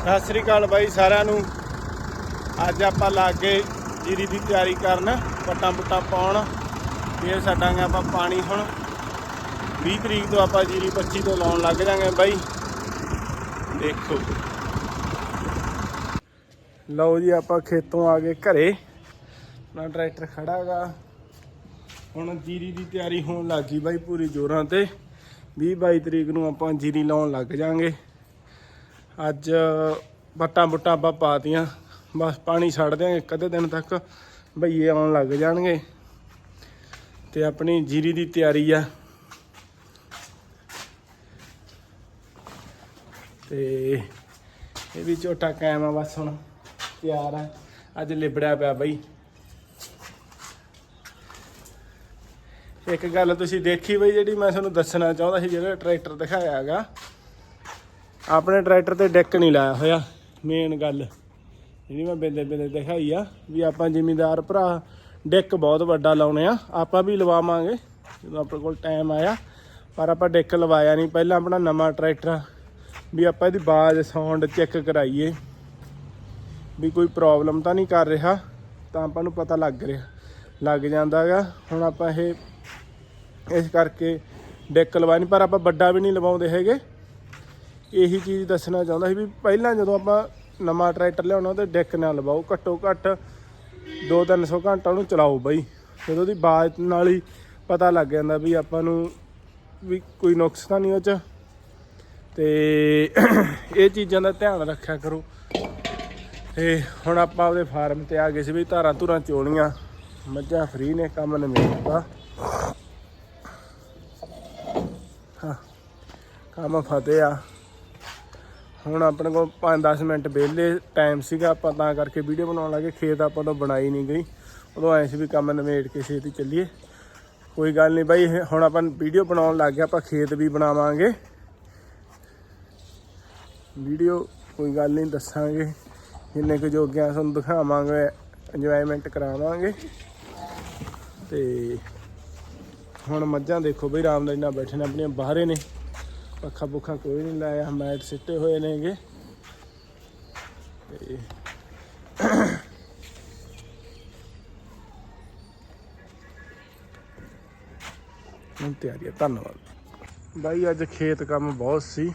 ਸਤਿ ਸ੍ਰੀ ਅਕਾਲ ਬਾਈ ਸਾਰਿਆਂ ਨੂੰ। ਅੱਜ ਆਪਾਂ ਲਾਗੇ ਜੀਰੀ ਦੀ ਤਿਆਰੀ ਕਰਨ ਪੱਟਾਂ ਪੁੱਟਾਂ ਪਾਉਣ। ਫੇਰ ਛੱਡਾਂਗੇ ਆਪਾਂ ਪਾਣੀ ਹੁਣ। 20 ਤਰੀਕ ਤੋਂ ਆਪਾਂ ਜੀਰੀ 25 ਤੋਂ ਲਾਉਣ ਲੱਗ ਜਾਾਂਗੇ ਬਾਈ। ਦੇਖੋ। ਲਓ ਜੀ ਆਪਾਂ ਖੇਤੋਂ ਆ ਗਏ ਘਰੇ। ਨਾ ਟਰੈਕਟਰ ਖੜਾਗਾ ਹੁਣ ਜੀਰੀ ਦੀ ਤਿਆਰੀ ਹੋਣ ਲੱਗੀ ਬਾਈ ਪੂਰੀ ਜੋਰਾਂ ਤੇ। 20 22 ਤਰੀਕ ਨੂੰ ਆਪਾਂ ਜੀਰੀ ਲਾਉਣ ਲੱਗ ਜਾਾਂਗੇ। ਅੱਜ ਬੱਟਾਂ ਬੁੱਟਾਂ ਆਪਾਂ ਪਾਤੀਆਂ ਬਸ ਪਾਣੀ ਛੱਡ ਦਿਆਂਗੇ ਇੱਕ ਅੱਧੇ ਦਿਨ ਤੱਕ। ਭਈਏ ਆਉਣ ਲੱਗ ਜਾਣਗੇ। ਤੇ ਆਪਣੀ ਜੀਰੀ ਦੀ ਤਿਆਰੀ ਆ। ਤੇ ਇਹ ਵੀ ਝੋਟਾ ਕਾਇਮ ਆ ਬਸ ਹੁਣ। ਤਿਆਰ ਆ। ਅੱਜ ਲਿਬੜਿਆ ਪਿਆ ਬਈ। ਇੱਕ ਗੱਲ ਤੁਸੀਂ ਦੇਖੀ ਬਈ ਜਿਹੜੀ ਮੈਂ ਤੁਹਾਨੂੰ ਦੱਸਣਾ ਚਾਹੁੰਦਾ ਸੀ, ਜਿਹੜਾ ਟਰੈਕਟਰ ਦਿਖਾਇਆ ਹੈਗਾ। ਆਪਣੇ ਟਰੈਕਟਰ ਤੇ ਡੈਕ ਨਹੀਂ ਲਾਇਆ ਹੋਇਆ ਮੇਨ ਗੱਲ। ਜਿਹੜੀ ਮੈਂ ਬਿੰਦੇ ਬਿੰਦੇ ਦਿਖਾਈ ਆ, ਵੀ ਆਪਾਂ ਜ਼ਿਮੀਂਦਾਰ ਭਰਾ, ਡੈਕ ਬਹੁਤ ਵੱਡਾ ਲਾਉਣੇ ਆ। ਆਪਾਂ ਵੀ ਲਵਾਵਾਂਗੇ, ਜਦੋਂ ਆਪਣੇ ਕੋਲ ਟਾਈਮ ਆਇਆ, ਪਰ ਆਪਾਂ ਡੈਕ ਲਵਾਇਆ ਨਹੀਂ। ਪਹਿਲਾਂ ਆਪਣਾ ਨਵਾਂ ਟਰੈਕਟਰ ਵੀ ਆਪਾਂ ਇਹਦੀ ਬਾਜ਼ ਸਾਊਂਡ ਚੈੱਕ ਕਰਾਈਏ। ਵੀ ਕੋਈ ਪ੍ਰੋਬਲਮ ਤਾਂ ਨਹੀਂ ਕਰ ਰਿਹਾ, ਤਾਂ ਆਪਾਂ ਨੂੰ ਪਤਾ ਲੱਗ ਰਿਹਾ, ਲੱਗ ਜਾਂਦਾਗਾ। ਹੁਣ ਆਪਾਂ ਇਹ, ਇਸ ਕਰਕੇ ਡੈਕ ਲਵਾਇਆ ਨਹੀਂ, ਪਰ ਆਪਾਂ ਵੱਡਾ ਵੀ ਨਹੀਂ ਲਵਾਉਂਦੇ ਹੈਗੇ। ਇਹੀ ਚੀਜ਼ ਦੱਸਣਾ ਚਾਹੁੰਦਾ ਸੀ ਵੀ ਪਹਿਲਾਂ ਜਦੋਂ ਆਪਾਂ ਨਵਾਂ ਟਰੈਕਟਰ ਲਿਆਉਣਾ ਤੇ ਡੈਕ ਨਾਲ ਲਵਾਓ, ਘੱਟੋ ਘੱਟ 2-300 ਘੰਟਾ ਉਹਨੂੰ ਚਲਾਓ ਬਾਈ। ਜਦੋਂ ਦੀ ਬਾਜ ਨਾਲ ਹੀ ਪਤਾ ਲੱਗ ਜਾਂਦਾ ਵੀ ਆਪਾਂ ਨੂੰ ਵੀ ਕੋਈ ਨੁਕਸ ਤਾਂ ਨਹੀਂ ਉਹ ਚ। ਤੇ ਇਹ ਚੀਜ਼ਾਂ ਦਾ ਧਿਆਨ ਰੱਖਿਆ ਕਰੋ। ਤੇ ਹੁਣ ਆਪਾਂ ਆਪਦੇ ਫਾਰਮ ਤੇ ਆ ਗਏ ਸੀ ਵੀ ਧਾਰਾਂ ਧੁਰਾਂ ਚੋਣੀਆਂ। ਮੱਝਾਂ ਫਰੀ ਨੇ, ਕੰਮ ਨਿਬੇੜਤਾ ਹਾਂ, ਕੰਮ ਫਤਿਹ ਆ। ਹੁਣ ਆਪਣੇ ਕੋਲ 5-10 ਮਿੰਟ ਵਿਹਲੇ ਟਾਈਮ ਸੀਗਾ, ਆਪਾਂ ਤਾਂ ਕਰਕੇ ਵੀਡੀਓ ਬਣਾਉਣ ਲੱਗੇ, ਖੇਤ ਆਪਾਂ ਤੋਂ ਬਣਾਈ ਨਹੀਂ ਗਈ। ਉਦੋਂ ਐਂ ਸੀ ਵੀ ਕੰਮ ਨਿਬੇੜ ਕੇ ਛੇਤੀ ਚੱਲੀਏ। ਕੋਈ ਗੱਲ ਨਹੀਂ ਬਾਈ ਹੁਣ ਆਪਾਂ ਵੀਡੀਓ ਬਣਾਉਣ ਲੱਗ ਗਏ, ਆਪਾਂ ਖੇਤ ਵੀ ਬਣਾਵਾਂਗੇ। ਵੀਡੀਓ ਕੋਈ ਗੱਲ ਨਹੀਂ ਦੱਸਾਂਗੇ। ਜਿੰਨੇ ਕੁ ਜੋਗਿਆਂ ਤੁਹਾਨੂੰ ਦਿਖਾਵਾਂਗੇ ਇੰਜੋਇਮੈਂਟ ਕਰਾਵਾਂਗੇ। ਤੇ ਹੁਣ ਮੱਝਾਂ ਦੇਖੋ ਬਈ ਆਰਾਮਦਾਰੀ ਨਾਲ ਬੈਠੇ ਨੇ, ਆਪਣੀਆਂ ਬਾਹਰੇ ਨੇ। ਪੱਖਾ ਪੁੱਖਾ ਕੋਈ ਨਹੀਂ ਲਾਇਆ, ਮੈਟ ਸਿੱਟੇ ਹੋਏ ਨੇਗੇ। ਤੇ ਹੁਣ ਤਿਆਰੀ ਹੈ ਧੰਨਵਾਦ। ਬਾਈ, ਅੱਜ ਖੇਤ ਕੰਮ ਬਹੁਤ ਸੀ।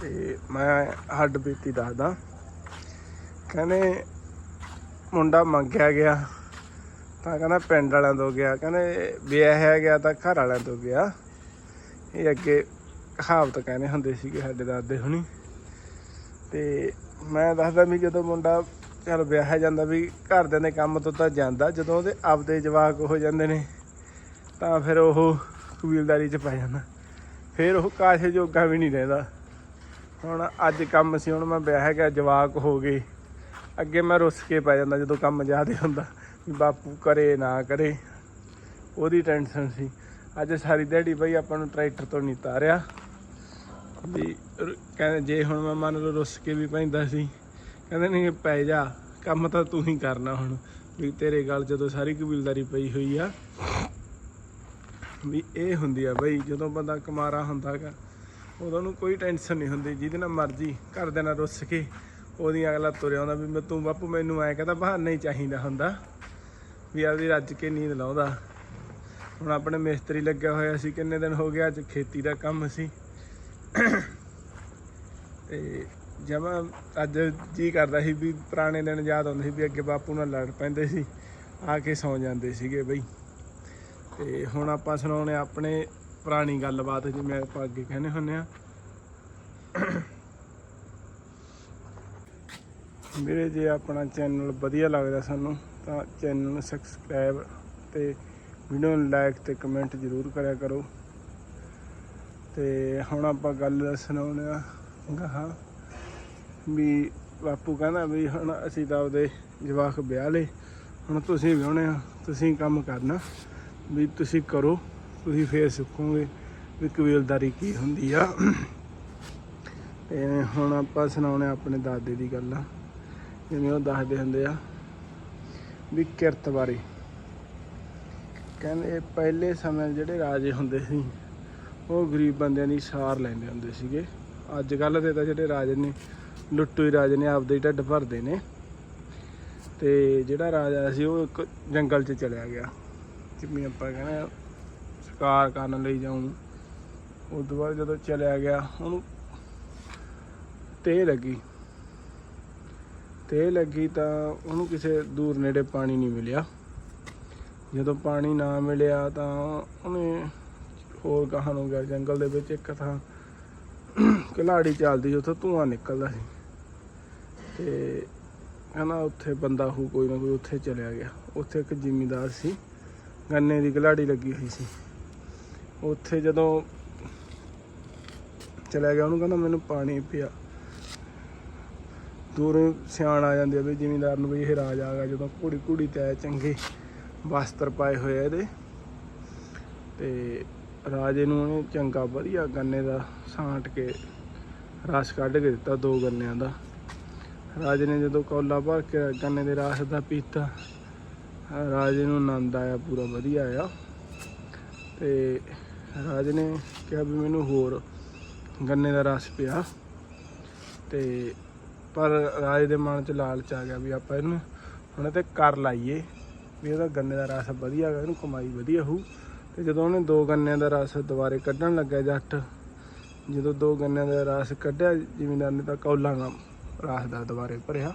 ਤੇ ਮੈਂ ਹੱਡ ਬੀਤੀ ਦੱਸਦਾ। ਕਹਿੰਦੇ ਮੁੰਡਾ ਮੰਗਿਆ ਗਿਆ, ਤਾਂ ਕਹਿੰਦਾ ਪਿੰਡ ਵਾਲਿਆਂ ਤੋਂ ਗਿਆ। ਕਹਿੰਦੇ ਵਿਆਹਿਆ ਗਿਆ ਤਾਂ ਘਰ ਵਾਲਿਆਂ ਤੋਂ ਗਿਆ। ਇਹ ਅੱਗੇ ਕਹਾਵਤ ਕਹਿੰਦੇ ਹੁੰਦੇ ਸੀਗੇ ਸਾਡੇ ਦਾਦੇ ਹੁਣੀ। ਤੇ ਮੈਂ ਦੱਸਦਾ ਵੀ ਜਦੋਂ ਮੁੰਡਾ ਚਲ ਵਿਆਹਿਆ ਜਾਂਦਾ ਵੀ ਘਰਦਿਆਂ ਦੇ ਕੰਮ ਤੋਂ ਤਾਂ ਜਾਂਦਾ, ਜਦੋਂ ਉਹਦੇ ਆਪਦੇ ਜਵਾਕ ਹੋ ਜਾਂਦੇ ਨੇ, ਤਾਂ ਫਿਰ ਉਹ ਕਬੀਲਦਾਰੀ 'ਚ ਪੈ ਜਾਂਦਾ। ਫਿਰ ਉਹ ਕਾਸ਼ੇ ਜੋਗਾ ਵੀ ਨਹੀਂ ਰਹਿੰਦਾ। ਹੁਣ ਅੱਜ ਕੰਮ ਸੀ, ਹੁਣ ਮੈਂ ਵਿਆਹ ਗਿਆ, ਜਵਾਕ ਹੋ ਗਏ। ਅੱਗੇ ਮੈਂ ਰੁੱਸ ਕੇ ਪੈ ਜਾਂਦਾ ਜਦੋਂ ਕੰਮ ਜ਼ਿਆਦਾ ਹੁੰਦਾ, ਵੀ ਬਾਪੂ ਕਰੇ ਨਾ ਕਰੇ। ਉਹਦੀ ਟੈਨਸ਼ਨ ਸੀ। ਅੱਜ ਸਾਰੀ ਦਿਹਾੜੀ ਬਈ ਆਪਾਂ ਨੂੰ ਟਰੈਕਟਰ ਤੋਂ ਨਹੀਂ ਤਾਰਿਆ। ਵੀ ਕਹਿੰਦੇ ਜੇ ਹੁਣ ਮੈਂ ਮੰਨ ਲਓ ਰੁੱਸ ਕੇ ਵੀ ਪੈਂਦਾ ਸੀ, ਕਹਿੰਦੇ ਨਹੀਂ ਪੈ ਜਾ, ਕੰਮ ਤਾਂ ਤੂੰ ਹੀ ਕਰਨਾ ਹੁਣ। ਵੀ ਤੇਰੇ ਗੱਲ ਜਦੋਂ ਸਾਰੀ ਕਬੀਲਦਾਰੀ ਪਈ ਹੋਈ ਆ, ਵੀ ਇਹ ਹੁੰਦੀ ਆ ਬਈ ਜਦੋਂ ਬੰਦਾ ਕੁਮਾਰਾ ਹੁੰਦਾਗਾ ਉਦੋਂ ਨੂੰ ਕੋਈ ਟੈਨਸ਼ਨ ਨਹੀਂ ਹੁੰਦੀ, ਜਿਹਦੇ ਨਾਲ ਮਰਜ਼ੀ ਘਰਦਿਆਂ ਨਾਲ ਰੁੱਸ ਕੇ ਉਹਦੀ ਅਗਲਾ ਤੁਰਿਆ ਆਉਂਦਾ ਵੀ ਮੈਂ ਤੂੰ ਬਾਪੂ ਮੈਨੂੰ ਐ ਕਹਿੰਦਾ ਬਹਾਨਾ ਹੀ ਚਾਹੀਦਾ ਹੁੰਦਾ, ਵੀ ਆਪਦੀ ਰੱਜ ਕੇ ਨੀਂਦ ਲਾਉਂਦਾ। ਹੁਣ ਆਪਣੇ ਮਿਸਤਰੀ ਲੱਗਿਆ ਹੋਇਆ ਸੀ, ਕਿੰਨੇ ਦਿਨ ਹੋ ਗਿਆ ਅੱਜ ਖੇਤੀ ਦਾ ਕੰਮ ਸੀ। ਤੇ ਜਮਾ ਅੱਜ ਜੀ ਕਰਦਾ ਸੀ ਵੀ ਪੁਰਾਣੇ ਦਿਨ ਯਾਦ ਆਉਂਦੇ ਸੀ ਵੀ ਅੱਗੇ ਬਾਪੂ ਨਾਲ ਲੜ ਪੈਂਦੇ ਸੀ, ਆ ਕੇ ਸੌ ਜਾਂਦੇ ਸੀਗੇ ਬਈ। ਤੇ ਹੁਣ ਆਪਾਂ ਸੁਣਾਉਣੇ ਆਪਣੇ ਪੁਰਾਣੀ ਗੱਲਬਾਤ, ਜਿਵੇਂ ਆਪਾਂ ਅੱਗੇ ਕਹਿੰਦੇ ਹੁੰਨੇ ਆ। ਮੇਰੇ ਜੇ ਆਪਣਾ ਚੈਨਲ ਵਧੀਆ ਲੱਗਦਾ ਸਾਨੂੰ, ਤਾਂ ਚੈਨਲ ਨੂੰ ਸਬਸਕ੍ਰਾਈਬ ਤੇ ਵੀਡੀਓ ਨੂੰ ਲਾਈਕ ਤੇ ਕਮੈਂਟ ਜ਼ਰੂਰ ਕਰਿਆ ਕਰੋ। ਤੇ ਹੁਣ ਆਪਾਂ ਗੱਲ ਸੁਣਾਉਣੇ ਆ ਗਾਹਾਂ ਵੀ ਬਾਪੂ ਕਹਿੰਦਾ ਵੀ ਹੁਣ ਅਸੀਂ ਤਾਂ ਆਪਦੇ ਜਵਾਕ ਵਿਆਹ ਲਏ, ਹੁਣ ਤੁਸੀਂ ਵਿਆਹੁਣੇ ਆ ਤੁਸੀਂ ਕੰਮ ਕਰਨਾ, ਵੀ ਤੁਸੀਂ ਕਰੋ, ਤੁਸੀਂ ਫੇਰ ਸਿੱਖੋਗੇ ਵੀ ਕਬੀਲਦਾਰੀ ਕੀ ਹੁੰਦੀ ਆ। ਤੇ ਹੁਣ ਆਪਾਂ ਸੁਣਾਉਣੇ ਆਪਣੇ ਦਾਦੇ ਦੀ ਗੱਲ। ਆ ਜਿਵੇਂ ਉਹ ਦੱਸਦੇ ਹੁੰਦੇ ਆ ਵੀ ਕਿਰਤ ਬਾਰੇ। ਕਹਿੰਦੇ ਪਹਿਲੇ ਸਮੇਂ ਜਿਹੜੇ ਰਾਜੇ ਹੁੰਦੇ ਸੀ, ਉਹ ਗਰੀਬ ਬੰਦਿਆਂ ਦੀ ਸਾਰ ਲੈਂਦੇ ਹੁੰਦੇ ਸੀਗੇ। ਅੱਜ ਕੱਲ ਦੇ ਤਾਂ ਜਿਹੜੇ ਰਾਜੇ ਨੇ, ਲੁੱਟੂ ਹੀ ਰਾਜੇ ਨੇ, ਆਪਦੇ ਹੀ ਢਿੱਡ ਭਰਦੇ ਨੇ। ਤੇ ਜਿਹੜਾ ਰਾਜਾ ਸੀ, ਉਹ ਇੱਕ ਜੰਗਲ 'ਚ ਚਲਿਆ ਗਿਆ। ਜਿਵੇਂ ਆਪਾਂ ਕਹਿੰਦੇ ਸ਼ਿਕਾਰ ਕਰਨ ਲਈ ਜਾਉਂ ਉਸ ਤੋਂ ਬਾਅਦ ਜਦੋਂ ਚਲਿਆ ਗਿਆ, ਉਹਨੂੰ ਤੇ ਲੱਗੀ। ਤੇ ਲੱਗੀ ਤਾਂ ਉਹਨੂੰ ਕਿਸੇ ਦੂਰ ਨੇੜੇ ਪਾਣੀ ਨਹੀਂ ਮਿਲਿਆ। ਜਦੋਂ ਪਾਣੀ ਨਾ ਮਿਲਿਆ ਤਾਂ ਉਹਨੇ ਹੋਰ ਗਾਹਾਂ ਨੂੰ ਗਿਆ, ਜੰਗਲ ਦੇ ਵਿੱਚ ਇੱਕ ਥਾਂ ਕਲਾੜੀ ਚੱਲਦੀ ਉੱਥੇ ਉੱਥੋਂ ਧੂਆਂ ਨਿਕਲਦਾ ਸੀ। ਤੇ ਕਹਿੰਦਾ ਉੱਥੇ ਬੰਦਾ ਹੋ ਕੋਈ ਨਾ ਕੋਈ ਉੱਥੇ ਚਲਿਆ ਗਿਆ। ਉੱਥੇ ਇੱਕ ਜ਼ਿਮੀਂਦਾਰ ਸੀ, ਗੰਨੇ ਦੀ ਕਲਾੜੀ ਲੱਗੀ ਹੋਈ ਸੀ। ਉੱਥੇ ਜਦੋਂ ਚਲਿਆ ਗਿਆ, ਉਹਨੂੰ ਕਹਿੰਦਾ ਮੈਨੂੰ ਪਾਣੀ ਪਿਆ। ਦੂਰੋਂ ਸਿਆਣ ਆ ਜਾਂਦੇ ਆ ਵੀ ਜ਼ਿਮੀਂਦਾਰ ਨੂੰ ਵੀ ਇਹ ਰਾਜ ਆ ਗਿਆ, ਜਦੋਂ ਕੁੜੀ ਕੁੜੀ ਤੇ ਆਏ ਚੰਗੇ ਵਸਤਰ ਪਾਏ ਹੋਏ ਆ ਇਹਦੇ। ਤੇ ਰਾਜੇ ਨੂੰ ਉਹਨੇ ਚੰਗਾ ਵਧੀਆ ਗੰਨੇ ਦਾ ਸਾਂਟ ਕੇ ਰਸ ਕੱਢ ਕੇ ਦਿੱਤਾ ਦੋ ਗੰਨਿਆਂ ਦਾ। ਰਾਜੇ ਨੇ ਜਦੋਂ ਕੌਲਾ ਭਰ ਕੇ ਗੰਨੇ ਦੇ ਰਸ ਦਾ ਪੀਤਾ, ਰਾਜੇ ਨੂੰ ਆਨੰਦ ਆਇਆ, ਪੂਰਾ ਵਧੀਆ ਆਇਆ। ਤੇ ਰਾਜੇ ਨੇ ਕਿਹਾ ਵੀ ਮੈਨੂੰ ਹੋਰ ਗੰਨੇ ਦਾ ਰਸ ਪਿਆ। ਤੇ ਪਰ ਰਾਜੇ ਦੇ ਮਨ 'ਚ ਲਾਲਚ ਆ ਗਿਆ ਵੀ ਆਪਾਂ ਇਹਨੂੰ ਹੁਣ ਤੇ ਕਰ ਲਾਈਏ। ਵੀ ਇਹਦਾ ਗੰਨੇ ਦਾ ਰਸ ਵਧੀਆ ਹੈਗਾ ਇਹਨੂੰ ਕਮਾਈ ਵਧੀਆ ਹੋਊ। ਤੇ ਜਦੋਂ ਉਹਨੇ ਦੋ ਗੰਨਿਆਂ ਦਾ ਰਸ ਦੁਬਾਰੇ ਕੱਢਣ ਲੱਗਾ ਜੱਟ, ਜਦੋਂ ਦੋ ਗੰਨਿਆਂ ਦਾ ਰਸ ਕੱਢਿਆ, ਜ਼ਿਮੀਂਦਾਰ ਨੇ ਤਾਂ ਕੌਲਾਂ ਦਾ ਰਸ ਦਾ ਦੁਬਾਰੇ ਭਰਿਆ।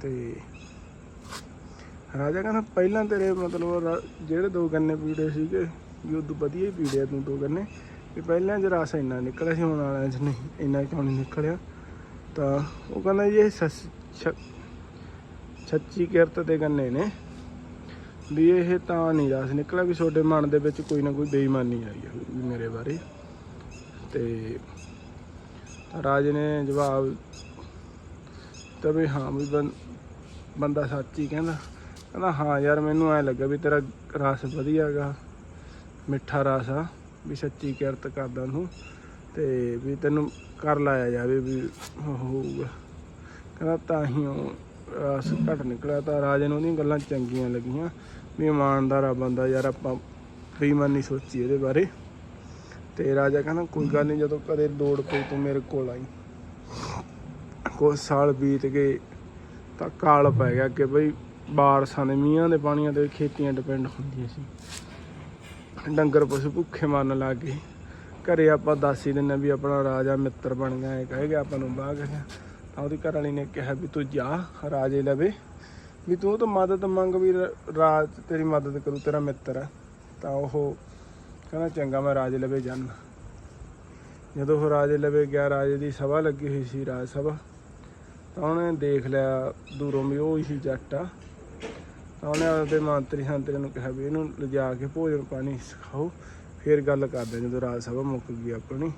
ਤੇ ਰਾਜਾ ਕਹਿੰਦਾ, ਪਹਿਲਾਂ ਤੇਰੇ ਮਤਲਬ ਜਿਹੜੇ ਦੋ ਗੰਨੇ ਪੀੜੇ ਸੀਗੇ, ਵੀ ਉਦੋਂ ਵਧੀਆ ਹੀ ਪੀੜਿਆ ਤੂੰ ਦੋ ਗੰਨੇ। ਵੀ ਪਹਿਲਾਂ ਚ ਰਸ ਇੰਨਾ ਨਿਕਲਿਆ ਸੀ, ਹੁਣ ਵਾਲਿਆਂ ਚ ਨਹੀਂ, ਇੰਨਾ ਕਿਉਂ ਨਹੀਂ ਨਿਕਲਿਆ? ਤਾਂ ਉਹ ਕਹਿੰਦਾ ਜੀ, ਇਹ ਸੱਚੀ ਕਿਰਤ ਦੇ ਗੰਨੇ ਨੇ। ਵੀ ਇਹ ਤਾਂ ਨਹੀਂ ਰਸ ਨਿਕਲਿਆ ਵੀ ਤੁਹਾਡੇ ਮਨ ਦੇ ਵਿੱਚ ਕੋਈ ਨਾ ਕੋਈ ਬੇਈਮਾਨੀ ਆਈ ਹੈ ਵੀ ਮੇਰੇ ਬਾਰੇ। ਤੇ ਰਾਜੇ ਨੇ ਜਵਾਬ ਦਿੱਤਾ ਵੀ ਹਾਂ ਵੀ ਬੰ- ਬੰਦਾ ਸੱਚ ਹੀ ਕਹਿੰਦਾ। ਕਹਿੰਦਾ, ਹਾਂ ਯਾਰ ਮੈਨੂੰ ਐ ਲੱਗਾ ਵੀ ਤੇਰਾ ਰਸ ਵਧੀਆ ਹੈਗਾ ਮਿੱਠਾ ਰਸ ਆ, ਵੀ ਸੱਚੀ ਕਿਰਤ ਕਰਦਾ ਤੂੰ। ਤੇ ਵੀ ਤੈਨੂੰ ਕਰ ਲਾਇਆ ਜਾਵੇ ਵੀ ਹੋਊਗਾ। ਕਹਿੰਦਾ, ਤਾਂ ਹੀ ਉਹ ਰਸ ਘਟ ਨਿਕਲਿਆ ਤਾਂ ਰਾਜੇ ਨੂੰ ਉਹਦੀਆਂ ਗੱਲਾਂ ਚੰਗੀਆਂ ਲੱਗੀਆਂ। ਵੀ ਇਮਾਨਦਾਰ ਆ ਬੰਦਾ ਯਾਰ, ਆਪਾਂ ਬੇਈਮਾਨੀ ਸੋਚੀ ਇਹਦੇ ਬਾਰੇ। ਤੇ ਰਾਜਾ ਕਹਿੰਦਾ, ਕੋਈ ਗੱਲ ਨਹੀਂ, ਜਦੋਂ ਕਦੇ ਲੋੜ ਪਈ ਤੂੰ ਮੇਰੇ ਕੋਲ ਆਈ। ਕੁਛ ਸਾਲ ਬੀਤ ਗਏ, ਤਾਂ ਕਾਲ ਪੈ ਗਿਆ ਕਿ ਬਈ ਬਾਰਸਾਂ ਦੇ ਮੀਂਹਾਂ ਦੇ ਪਾਣੀਆਂ ਤੇ ਖੇਤੀਆਂ ਡਿਪੈਂਡ ਹੁੰਦੀਆਂ ਸੀ। ਡੰਗਰ ਪਸ਼ੂ ਭੁੱਖੇ ਮਰਨ ਲੱਗ ਗਏ। ਘਰੇ ਆਪਾਂ ਦੱਸ ਹੀ ਦਿੰਨੇ ਵੀ ਆਪਣਾ ਰਾਜਾ ਮਿੱਤਰ ਬਣ ਗਿਆ, ਇਹ ਕਹੇਗਾ ਆਪਾਂ ਨੂੰ ਬਾਹ ਗਿਆ। ਤਾਂ ਉਹਦੀ ਘਰ ਵਾਲੀ ਨੇ ਕਿਹਾ ਵੀ ਤੂੰ ਜਾ, ਰਾਜੇ ਲਵੇ। ਵੀ ਤੂੰ ਤਾਂ ਮਦਦ ਮੰਗ ਵੀ ਰਾਜ ਤੇਰੀ ਮਦਦ ਕਰੂ, ਤੇਰਾ ਮਿੱਤਰ ਹੈ। ਤਾਂ ਉਹ ਕਹਿੰਦਾ, ਚੰਗਾ, ਮੈਂ ਰਾਜੇ ਲਵੇ ਜਾਣਾ ਜਦੋਂ ਉਹ ਰਾਜੇ ਲਵੇ ਗਿਆ, ਰਾਜੇ ਦੀ ਸਭਾ ਲੱਗੀ ਹੋਈ ਸੀ, ਰਾਜ ਸਭਾ, ਤਾਂ ਉਹਨੇ ਦੇਖ ਲਿਆ ਦੂਰੋਂ ਵੀ ਉਹ ਹੀ ਜੱਟ ਆ। ਤਾਂ ਉਹਨੇ ਆਪਦੇ ਮੰਤਰੀ ਸੰਤਰੀ ਨੂੰ ਕਿਹਾ ਵੀ ਇਹਨੂੰ ਲਿਜਾ ਕੇ ਭੋਜਨ ਪਾਣੀ ਸਿਖਾਓ, ਫਿਰ ਗੱਲ ਕਰਦੇ ਜਦੋਂ ਰਾਜ ਸਭਾ ਮੁੱਕ ਗਈ ਆਪਣੀ।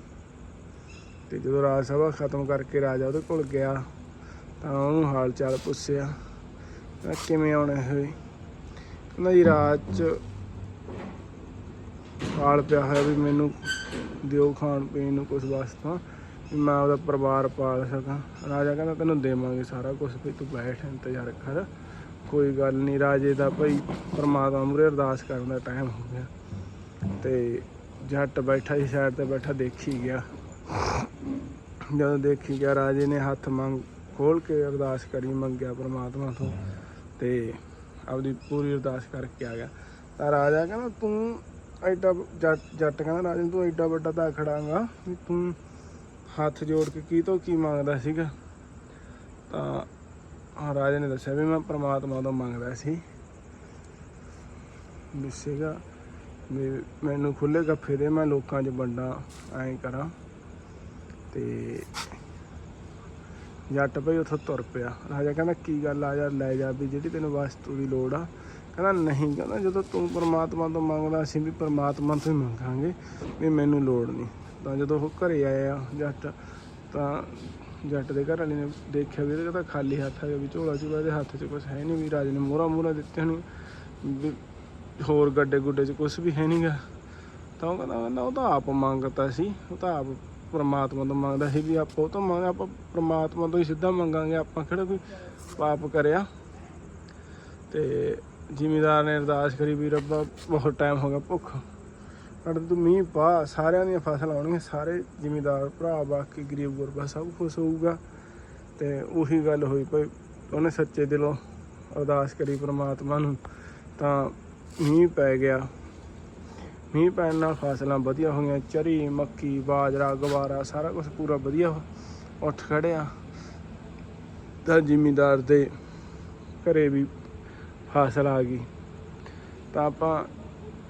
ਤੇ ਜਦੋਂ ਰਾਜ ਸਭਾ ਖਤਮ ਕਰਕੇ ਰਾਜਾ ਉਹਦੇ ਕੋਲ ਗਿਆ, ਤਾਂ ਉਹਨੂੰ ਹਾਲ ਚਾਲ ਪੁੱਛਿਆ ਕਿਵੇਂ ਆਉਣਾ ਹੋਏ ਕਹਿੰਦਾ ਜੀ ਰਾਜ ਚ ਹਾਲ ਪਿਆ ਹੋਇਆ ਵੀ ਮੈਨੂੰ ਦਿਓ ਖਾਣ ਪੀਣ ਨੂੰ ਕੁਝ ਵਾਸਤਾ, ਵੀ ਮੈਂ ਆਪਦਾ ਪਰਿਵਾਰ ਪਾਲ ਸਕਾਂ। ਰਾਜਾ ਕਹਿੰਦਾ ਤੈਨੂੰ ਦੇਵਾਂਗੇ ਸਾਰਾ ਕੁਝ ਵੀ ਤੂੰ ਬੈਠ, ਇੰਤਜ਼ਾਰ ਕਰ। ਕੋਈ ਗੱਲ ਨਹੀਂ, ਰਾਜੇ ਦਾ ਭਾਈ ਪਰਮਾਤਮਾ ਮੂਹਰੇ ਅਰਦਾਸ ਕਰਨ ਦਾ ਟਾਈਮ ਹੋ ਗਿਆ। ਤੇ ਜੱਟ ਬੈਠਾ ਸੀ, ਸਾਈਡ ਤੇ ਬੈਠਾ, ਦੇਖੀ ਗਿਆ। ਜਦੋਂ ਦੇਖੀ ਗਿਆ, ਰਾਜੇ ਨੇ ਹੱਥ ਮੰਗ ਖੋਲ ਕੇ ਅਰਦਾਸ ਕਰੀ, ਮੰਗਿਆ ਪਰਮਾਤਮਾ ਤੋਂ। ਤੇ ਆਪਦੀ ਪੂਰੀ ਅਰਦਾਸ ਕਰਕੇ ਆ ਗਿਆ। ਤਾਂ ਰਾਜਾ ਕਹਿੰਦਾ, ਤੂੰ ਐਡਾ ਜੱਟ ਕਹਿੰਦਾ, ਰਾਜੇ ਨੂੰ ਤੂੰ ਐਡਾ ਵੱਡਾ ਤਾਂ ਖੜਾਂਗਾ ਵੀ ਤੂੰ ਹੱਥ ਜੋੜ ਕੇ ਕੀ ਤੋਂ ਕੀ ਮੰਗਦਾ ਸੀਗਾ? ਤਾਂ ਰਾਜੇ ਨੇ ਦੱਸਿਆ ਵੀ ਮੈਂ ਪ੍ਰਮਾਤਮਾ ਤੋਂ ਮੰਗਦਾ ਸੀ। ਵੀ ਸੀਗਾ ਵੀ ਮੈਨੂੰ ਖੁੱਲੇ ਗੱਫੇ ਦੇ ਮੈਂ ਲੋਕਾਂ 'ਚ ਵੰਡਾਂ, ਐਂ ਕਰਾਂ। ਤੇ ਜੱਟ ਭਈ ਉੱਥੋਂ ਤੁਰ ਪਿਆ। ਰਾਜਾ ਕਹਿੰਦਾ, ਕੀ ਗੱਲ ਆ ਜਾ ਲੈ ਜਾ ਵੀ, ਜਿਹੜੀ ਤੈਨੂੰ ਵਸਤੂ ਦੀ ਲੋੜ ਆ। ਕਹਿੰਦਾ, ਨਹੀਂ ਕਹਿੰਦਾ, ਜਦੋਂ ਤੂੰ ਪਰਮਾਤਮਾ ਤੋਂ ਮੰਗਦਾ, ਅਸੀਂ ਵੀ ਪਰਮਾਤਮਾ ਤੋਂ ਹੀ ਮੰਗਾਂਗੇ ਵੀ ਮੈਨੂੰ ਲੋੜ ਨਹੀਂ। ਤਾਂ ਜਦੋਂ ਉਹ ਘਰੇ ਆਇਆ ਜੱਟ, ਤਾਂ ਜੱਟ ਦੇ ਘਰ ਵਾਲੇ ਨੇ ਦੇਖਿਆ ਵੀ ਇਹਦਾ ਤਾਂ ਖਾਲੀ ਹੱਥ ਹੈਗਾ ਵੀ ਝੋਲਾ ਝੋਲਾ ਦੇ ਹੱਥ 'ਚ ਕੁਝ ਹੈ ਨਹੀਂ, ਵੀ ਰਾਜੇ ਨੇ ਮੋਹਰਾ ਮੋਹਰਾ ਦਿੱਤੇ ਹਨ ਵੀ ਹੋਰ ਗੱਡੇ ਗੁੱਡੇ 'ਚ ਕੁਝ ਵੀ ਹੈ ਨਹੀਂਗਾ ਤਾਂ ਉਹ ਕਹਿੰਦਾ ਕਹਿੰਦਾ ਉਹ ਤਾਂ ਆਪ ਮੰਗਤਾ ਸੀ, ਉਹ ਤਾਂ ਆਪ ਪ੍ਰਮਾਤਮਾ ਤੋਂ ਮੰਗਦਾ ਸੀ ਵੀ ਆਪਾਂ ਉਹ ਤੋਂ ਮੰਗ ਆਪਾਂ ਪ੍ਰਮਾਤਮਾ ਤੋਂ ਹੀ ਸਿੱਧਾ ਮੰਗਾਂਗੇ, ਆਪਾਂ ਕਿਹੜਾ ਕੋਈ ਪਾਪ ਕਰਿਆ। ਤੇ ਜ਼ਿਮੀਦਾਰ ਨੇ ਅਰਦਾਸ ਕਰੀ ਵੀ ਰੱਬਾ, ਬਹੁਤ ਟਾਈਮ ਹੋ ਗਿਆ ਭੁੱਖ। ਪਰ ਤੂੰ ਮੀਂਹ ਪਾ, ਸਾਰਿਆਂ ਦੀਆਂ ਫਸਲਾਂ ਆਉਣਗੀਆਂ, ਸਾਰੇ ਜ਼ਿਮੀਦਾਰ, ਭਰਾ, ਬਾਕੀ ਗਰੀਬ, ਗੁਰਬਾ ਸਭ ਖੁਸ਼ ਹੋਊਗਾ। ਤੇ ਉਹੀ ਗੱਲ ਹੋਈ ਭਾਈ ਉਹਨੇ ਸੱਚੇ ਦਿਲੋਂ ਅਰਦਾਸ ਕਰੀ ਪ੍ਰਮਾਤਮਾ ਨੂੰ, ਤਾਂ ਮੀਂਹ ਪੈ ਗਿਆ। ਮੀਂਹ ਪੈਣ ਨਾਲ ਫਸਲਾਂ ਵਧੀਆ ਹੋਈਆਂ, ਚਰੀ, ਮੱਕੀ, ਬਾਜਰਾ, ਗਵਾਰਾ, ਸਾਰਾ ਕੁਝ ਪੂਰਾ ਵਧੀਆ ਉੱਠ ਖੜਿਆ ਤਾਂ ਜ਼ਿਮੀਦਾਰ ਦੇ ਘਰੇ ਵੀ ਫਸਲ ਆ ਗਈ। ਤਾਂ ਆਪਾਂ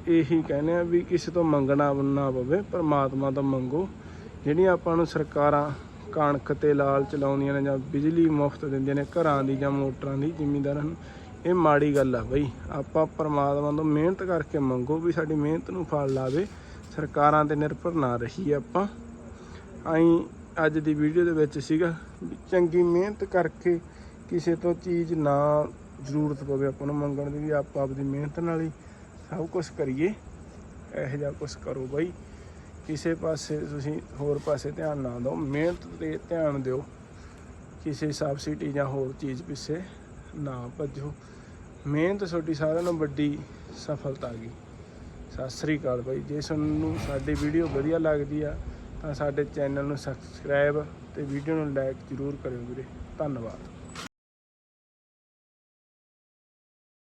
ਇਹੀ ਕਹਿੰਦੇ ਆ ਵੀ ਕਿਸੇ ਤੋਂ ਮੰਗਣਾ ਨਾ ਪਵੇ, ਪਰਮਾਤਮਾ ਤੋਂ ਮੰਗੋ। ਜਿਹੜੀਆਂ ਆਪਾਂ ਨੂੰ ਸਰਕਾਰਾਂ ਕਣਕ ਤੇ ਲਾਲ ਚਲਾਉਂਦੀਆਂ ਨੇ ਜਾਂ ਬਿਜਲੀ ਮੁਫਤ ਦਿੰਦੀਆਂ ਨੇ, ਘਰਾਂ ਦੀ ਜਾਂ ਮੋਟਰਾਂ ਦੀ ਜ਼ਿਮੀਂਦਾਰਾਂ ਨੂੰ ਇਹ ਮਾੜੀ ਗੱਲ ਆ ਬਈ। ਆਪਾਂ ਪਰਮਾਤਮਾ ਤੋਂ ਮਿਹਨਤ ਕਰਕੇ ਮੰਗੋ ਵੀ ਸਾਡੀ ਮਿਹਨਤ ਨੂੰ ਫਲ ਲਾਵੇ। ਸਰਕਾਰਾਂ ਤੇ ਨਿਰਭਰ ਨਾ ਰਹੀ ਆਪਾਂ। ਆਈ ਅੱਜ ਦੀ ਵੀਡੀਓ ਦੇ ਵਿੱਚ ਸੀਗਾ ਵੀ ਚੰਗੀ ਮਿਹਨਤ ਕਰਕੇ ਕਿਸੇ ਤੋਂ ਚੀਜ਼ ਨਾ, ਜ਼ਰੂਰਤ ਪਵੇ ਆਪਾਂ ਨੂੰ ਮੰਗਣ ਦੀ ਵੀ ਆਪਾਂ ਆਪਦੀ ਮਿਹਨਤ ਨਾਲ ਹੀ ਸਭ ਕੁਝ ਕਰੀਏ। ਇਹੋ ਜਿਹਾ ਕੁਝ ਕਰੋ ਬਾਈ। ਕਿਸੇ ਪਾਸੇ ਤੁਸੀਂ ਹੋਰ ਪਾਸੇ ਧਿਆਨ ਨਾ ਦਿਓ। ਮਿਹਨਤ ਤੇ ਧਿਆਨ ਦਿਓ। ਕਿਸੇ ਸਬਸਿਡੀ ਜਾਂ ਹੋਰ ਚੀਜ਼ ਪਿੱਛੇ ਨਾ ਭੱਜੋ। ਮਿਹਨਤ ਤੁਹਾਡੀ ਸਾਰਿਆਂ ਨਾਲੋਂ ਵੱਡੀ ਸਫਲਤਾ ਗਈ। ਸਤਿ ਸ੍ਰੀ ਅਕਾਲ ਬਾਈ। ਜੇ ਤੁਹਾਨੂੰ ਸਾਡੀ ਵੀਡੀਓ ਵਧੀਆ ਲੱਗਦੀ ਆ, ਤਾਂ ਸਾਡੇ ਚੈਨਲ ਨੂੰ ਸਬਸਕ੍ਰਾਈਬ ਤੇ ਵੀਡੀਓ ਨੂੰ ਲਾਈਕ ਜ਼ਰੂਰ ਕਰਿਓ ਵੀਰੇ। ਧੰਨਵਾਦ।